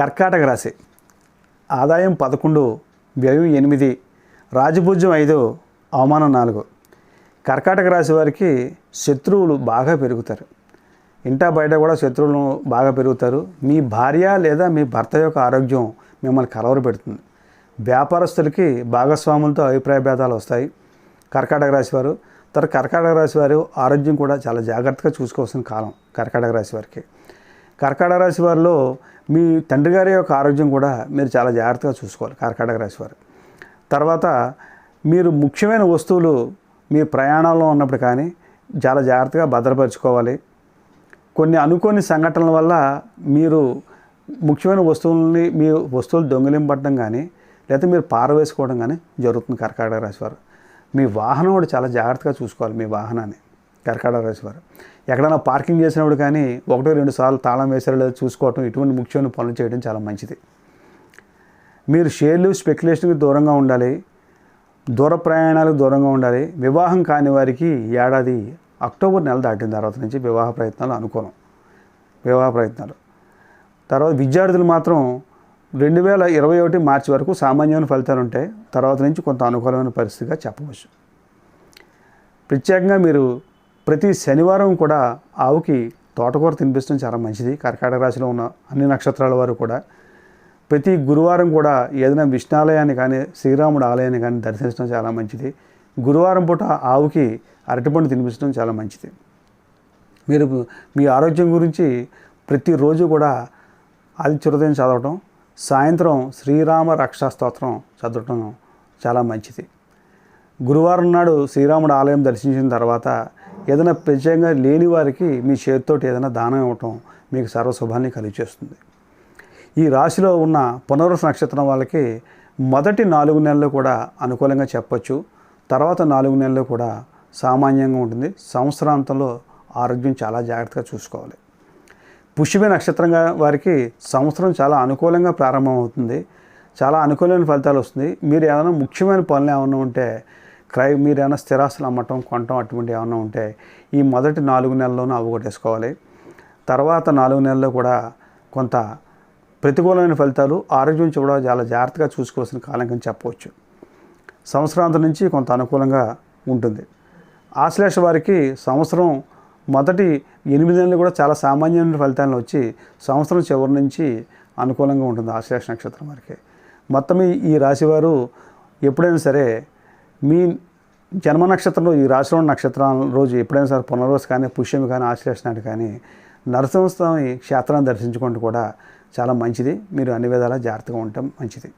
కర్కాటక రాశి. ఆదాయం పదకొండు వ్యయం ఎనిమిది రాజభుజం ఐదు అవమానం నాలుగు. కర్కాటక రాశి వారికి శత్రువులు బాగా పెరుగుతారు. ఇంటా బయట కూడా శత్రువులు బాగా పెరుగుతారు. మీ భార్య లేదా మీ భర్త యొక్క ఆరోగ్యం మిమ్మల్ని కలవరు పెడుతుంది. వ్యాపారస్తులకి భాగస్వాములతో అభిప్రాయ భేదాలు వస్తాయి. కర్కాటక రాశి వారు తర్వాత కర్కాటక రాశి వారు ఆరోగ్యం కూడా చాలా జాగ్రత్తగా చూసుకోవాల్సిన కాలం కర్కాటక రాశి వారికి. కర్కాటక రాశి వారిలో మీ తండ్రి గారి యొక్క ఆరోగ్యం కూడా మీరు చాలా జాగ్రత్తగా చూసుకోవాలి కర్కాటక రాశి వారు. తర్వాత మీరు ముఖ్యమైన వస్తువులు మీ ప్రయాణంలో ఉన్నప్పుడు కానీ చాలా జాగ్రత్తగా భద్రపరచుకోవాలి. కొన్ని అనుకోని సంఘటనల వల్ల మీరు ముఖ్యమైన వస్తువుల్ని మీ వస్తువులు దొంగిలింపడడం కానీ లేకపోతే మీరు పారవేసుకోవడం కానీ జరుగుతుంది కర్కాటక రాశి వారు. మీ వాహనం కూడా చాలా జాగ్రత్తగా చూసుకోవాలి మీ వాహనాన్ని. కర్కాట రాశి వారు. ఎక్కడైనా పార్కింగ్ చేసినప్పుడు కానీ ఒకటో రెండు సార్లు తాళం వేసారో లేదో చూసుకోవటం ఇటువంటి ముఖ్యమైన పనులు చేయడం చాలా మంచిది. మీరు షేర్లు స్పెక్యులేషన్కి దూరంగా ఉండాలి. దూర ప్రయాణాలకు దూరంగా ఉండాలి. వివాహం కాని వారికి ఏడాది అక్టోబర్ నెల దాటిన తర్వాత నుంచి వివాహ ప్రయత్నాలు అనుకూలం. వివాహ ప్రయత్నాలు. తర్వాత విద్యార్థులు మాత్రం రెండు వేల ఇరవై ఒకటి మార్చి వరకు సామాన్యమైన ఫలితాలు ఉంటాయి తర్వాత నుంచి కొంత అనుకూలమైన పరిస్థితిగా చెప్పవచ్చు. ప్రత్యేకంగా మీరు ప్రతి శనివారం కూడా ఆవుకి తోటకూర తినిపించడం చాలా మంచిది. కర్కాటక రాశిలో ఉన్న అన్ని నక్షత్రాల వారు కూడా ప్రతి గురువారం కూడా ఏదైనా విష్ణాలయాన్ని కానీ శ్రీరాముడు ఆలయాన్ని కానీ దర్శించడం చాలా మంచిది. గురువారం పూట ఆవుకి అరటిపండు తినిపించడం చాలా మంచిది. మీరు మీ ఆరోగ్యం గురించి ప్రతిరోజు కూడా అది హృదయం చదవటం సాయంత్రం శ్రీరామ రక్షా స్తోత్రం చదవటం చాలా మంచిది. గురువారం నాడు శ్రీరాముడు ఆలయం దర్శించిన తర్వాత ఏదైనా ప్రత్యేకంగా లేని వారికి మీ చేతితోటి ఏదైనా దానం ఇవ్వటం మీకు సర్వశుభాన్ని కలిగజేస్తుంది ఈ రాశిలో ఉన్న పునరుస నక్షత్రం వాళ్ళకి మొదటి నాలుగు నెలలు కూడా అనుకూలంగా చెప్పచ్చు. తర్వాత నాలుగు నెలలు కూడా సామాన్యంగా ఉంటుంది. సంవత్సరాంతంలో ఆరోగ్యం చాలా జాగ్రత్తగా చూసుకోవాలి. పుష్యమి నక్షత్రంగా వారికి సంవత్సరం చాలా అనుకూలంగా ప్రారంభమవుతుంది. చాలా అనుకూలమైన ఫలితాలు వస్తుంది. మీరు ఏమైనా ముఖ్యమైన పనులు ఏమైనా ఉంటే క్రై మీరు ఏమైనా స్థిరాస్తులు అమ్మటం కొనటం అటువంటి ఏమైనా ఉంటే ఈ మొదటి నాలుగు నెలల్లోనూ అవగొట్టేసుకోవాలి తర్వాత నాలుగు నెలల్లో కూడా కొంత ప్రతికూలమైన ఫలితాలు ఆరోగ్యం కూడా చాలా జాగ్రత్తగా చూసుకోవాల్సిన కాలం కింద చెప్పవచ్చు. సంవత్సరాంతం నుంచి కొంత అనుకూలంగా ఉంటుంది. ఆశ్లేష వారికి సంవత్సరం మొదటి ఎనిమిది నెలలు కూడా చాలా సామాన్యమైన ఫలితాలను వచ్చి సంవత్సరం చివరి నుంచి అనుకూలంగా ఉంటుంది ఆశ్లేష నక్షత్రం వారికి. మొత్తం ఈ- ఈ రాశివారు ఎప్పుడైనా సరే మీ జన్మ నక్షత్రంలో ఈ రాశిలో ఉన్న నక్షత్రాల రోజు ఎప్పుడైనా సరే పునర్వసు కానీ పుష్యమి కానీ ఆశ్లేష కానీ నరసింహస్వామి క్షేత్రాన్ని దర్శించుకుంటూ కూడా చాలా మంచిది. మీరు అన్ని విధాలా జాగ్రత్తగా ఉండటం మంచిది.